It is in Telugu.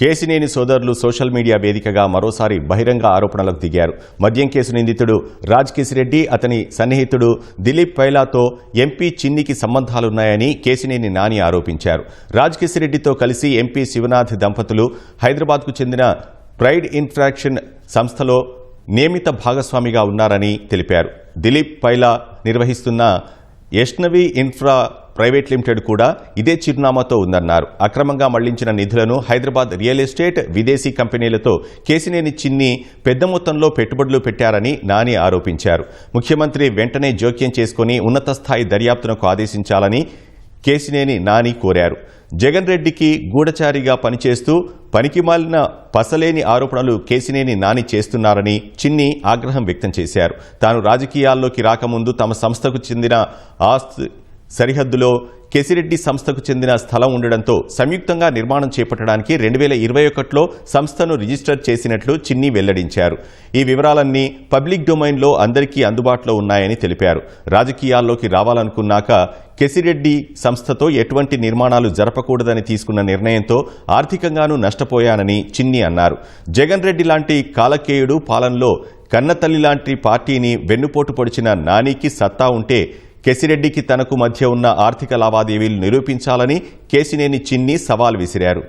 కేసినేని సోదరులు సోషల్ మీడియా వేదికగా మరోసారి బహిరంగ ఆరోపణలకు దిగారు. మద్యం కేసు నిందితుడు రాజ్ కిసిరెడ్డి అతని సన్నిహితుడు దిలీప్ పైలాతో ఎంపీ చిన్నికి సంబంధాలున్నాయని కేసినేని నాని ఆరోపించారు. రాజ్ కిసిరెడ్డితో కలిసి ఎంపీ శివనాథ్ దంపతులు హైదరాబాద్కు చెందిన ప్రైడ్ ఇన్ఫ్రాక్షన్ సంస్థలో నియమిత భాగస్వామిగా ఉన్నారని తెలిపారు. దిలీప్ పైలా నిర్వహిస్తున్న యష్నవి ఇన్ఫ్రా ప్రైవేట్ లిమిటెడ్ కూడా ఇదే చిరునామాతో ఉందన్నారు. అక్రమంగా మళ్ళించిన నిధులను హైదరాబాద్ రియల్ ఎస్టేట్ విదేశీ కంపెనీలతో కేసినేని చిన్ని పెద్ద మొత్తంలో పెట్టుబడులు పెట్టారని నాని ఆరోపించారు. ముఖ్యమంత్రి వెంటనే జోక్యం చేసుకుని ఉన్నత స్థాయి దర్యాప్తునకు ఆదేశించాలని కేసినేని నాని కోరారు. జగన్ రెడ్డికి గూఢచారిగా పనిచేస్తూ పనికిమాలిన పసలేని ఆరోపణలు కేసినేని నాని చేస్తున్నారని చిన్ని ఆగ్రహం వ్యక్తం చేశారు. తాను రాజకీయాల్లోకి రాకముందు తమ సంస్థకు చెందిన ఆస్తి సరిహద్దులో కెసిరెడ్డి సంస్థకు చెందిన స్థలం ఉండడంతో సంయుక్తంగా నిర్మాణం చేపట్టడానికి రెండు వేల ఇరవై ఒకటిలో సంస్థను రిజిస్టర్ చేసినట్లు చిన్ని వెల్లడించారు. ఈ వివరాలన్నీ పబ్లిక్ డొమైన్లో అందరికీ అందుబాటులో ఉన్నాయని తెలిపారు. రాజకీయాల్లోకి రావాలనుకున్నాక కెసిరెడ్డి సంస్థతో ఎటువంటి నిర్మాణాలు జరపకూడదని తీసుకున్న నిర్ణయంతో ఆర్థికంగానూ నష్టపోయానని చిన్ని అన్నారు. జగన్ రెడ్డి లాంటి కాలకేయుడు పాలనలో కన్నతల్లి లాంటి పార్టీని వెన్నుపోటు పొడిచిన నానికి సత్తా ఉంటే కెసిరెడ్డికి తనకు మధ్య ఉన్న ఆర్థిక లావాదేవీలు నిరూపించాలని కేసినేని చిన్ని సవాల్ విసిరారు.